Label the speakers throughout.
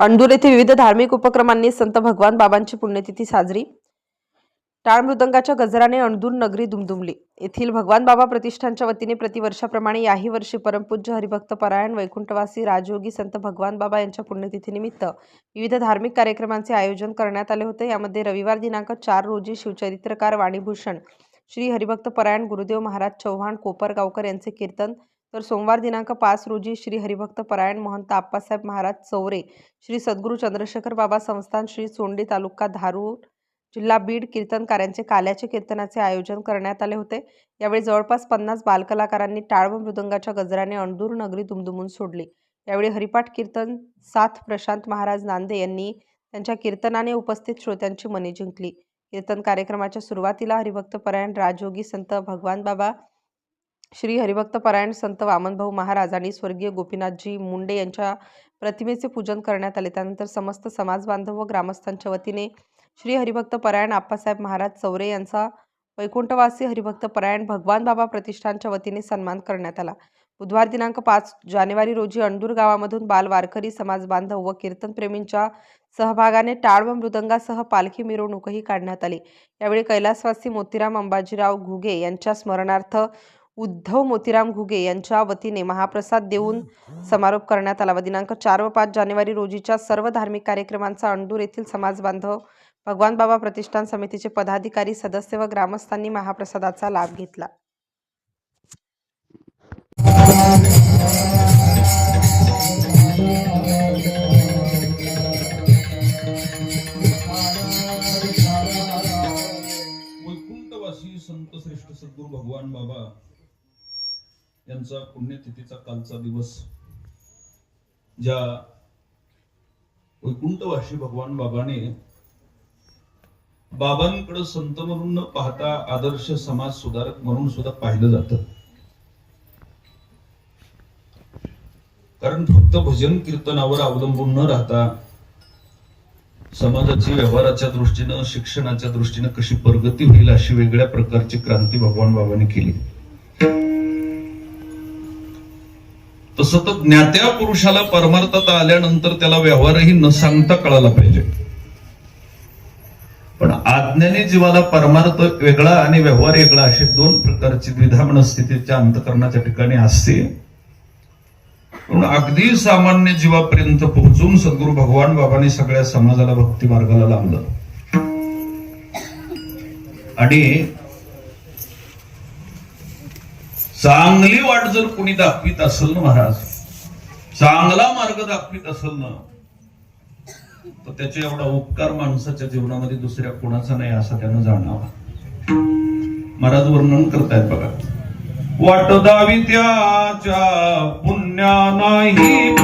Speaker 1: अणदूर येथे विविध धार्मिक उपक्रमांनी संत भगवान बाबांची पुण्यतिथी साजरी. टाळ मृदंगाच्या गजराने अणदूर नगरी दुमदुमली. येथील भगवान बाबा प्रतिष्ठानच्या वतीने प्रतिवर्षाप्रमाणे याही वर्षी परमपूज्य हरिभक्त परायण वैकुंठवासी राजयोगी संत भगवान बाबा यांच्या पुण्यतिथीनिमित्त विविध धार्मिक कार्यक्रमांचे आयोजन करण्यात आले होते. यामध्ये रविवार दिनांक चार रोजी शिवचरित्रकार वाणीभूषण श्री हरिभक्त परायण गुरुदेव महाराज चव्हाण कोपरगावकर यांचे कीर्तन तर सोमवार दिनांक पाच रोजी श्री हरिभक्त परायण महंत आप्पासाहेब महाराज चौरे श्री सद्गुरू चंद्रशेखर बाबा संस्थान श्री सोंडी तालुका धारूर जिल्हा बीड कीर्तनकारांचे काल्याचे कीर्तनाचे आयोजन करण्यात आले होते. यावेळी जवळपास पन्नास बालकलाकारांनी टाळ व मृदंगाच्या गजराने अणदूर नगरी दुमदुमून सोडली. यावेळी हरिपाठ कीर्तन साथ प्रशांत महाराज नांदे यांनी त्यांच्या कीर्तनाने उपस्थित श्रोत्यांची मने जिंकली. कीर्तन कार्यक्रमाच्या सुरुवातीला हरिभक्त परायण राजयोगी संत भगवान बाबा श्री हरिभक्त परायण संत वामनभाऊ महाराज आणि स्वर्गीय गोपीनाथजी मुंडे यांच्या प्रतिमेचे पूजन करण्यात आले. त्यानंतर समस्त समाज बांधव व ग्रामस्थांच्या वतीने श्री हरिभक्त परायण आप्पासाहेब महाराज चौरे यांचा वैकुंठवासी हरिभक्त परायण भगवान बाबा प्रतिष्ठानच्या वतीने सन्मान करण्यात आला. बुधवार दिनांक पाच जानेवारी रोजी अंडूर गावामधून बाल वारकरी समाज बांधव व कीर्तनप्रेमींच्या सहभागाने टाळ व मृदंगासह पालखी मिरवणूकही काढण्यात आली. यावेळी कैलासवासी मोतीराम अंबाजीराव घुगे यांच्या स्मरणार्थ उद्धव मोतीराम घुगे यांच्या वतीने महाप्रसाद देऊन समारोप करण्यात आला. व दिनांक चार व पाच जानेवारी रोजीच्या सर्व धार्मिक कार्यक्रमांचा अंडूर येथील समाज बांधव भगवान बाबा प्रतिष्ठान समितीचे पदाधिकारी सदस्य व ग्रामस्थांनी महाप्रसादाचा लाभ घेतला.
Speaker 2: यांचा पुण्यतिथीचा कालचा दिवस. ज्या वैकुंठवाशी भगवान बाबाने बाबांकडे संत म्हणून न पाहता आदर्श समाज सुधारक म्हणून सुद्धा पाहिलं जात. कारण फक्त भजन कीर्तनावर अवलंबून न राहता समाजाची व्यवहाराच्या दृष्टीनं शिक्षणाच्या दृष्टीनं कशी प्रगती होईल अशी वेगळ्या प्रकारची क्रांती भगवान बाबांनी केली. तसं तर ज्ञात्या पुरुषाला परमार्थता आल्यानंतर त्याला व्यवहारही न सांगता कळाला पाहिजे. पण आज्ञाने जीवाला परमार्थ वेगळा आणि व्यवहार वेगळा अशी दोन प्रकारची द्विधा मनस्थितीच्या अंतकरणाच्या ठिकाणी असते. म्हणून अगदी सामान्य जीवापर्यंत पोहोचून सद्गुरु भगवान बाबांनी सगळ्या समाजाला भक्ती मार्गाला लावलं आणि चांगली वाट जर कोणी दाखवीत असेल ना महाराज चांगला मार्ग दाखवीत असेल ना तर त्याचे एवढा उपकार माणसाच्या जीवनामध्ये दुसऱ्या कोणाचा नाही असं त्यानं जाणावा महाराज वर्णन करतायत बघा. वाट दावी त्याच्या पुण्या नाही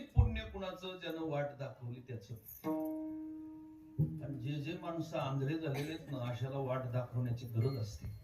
Speaker 2: अनेक पुण्य कुणाचं ज्यानं वाट दाखवली त्याच. आणि जे जे माणसं आंधळे झालेले आहेत ना अशाला वाट दाखवण्याची गरज असते.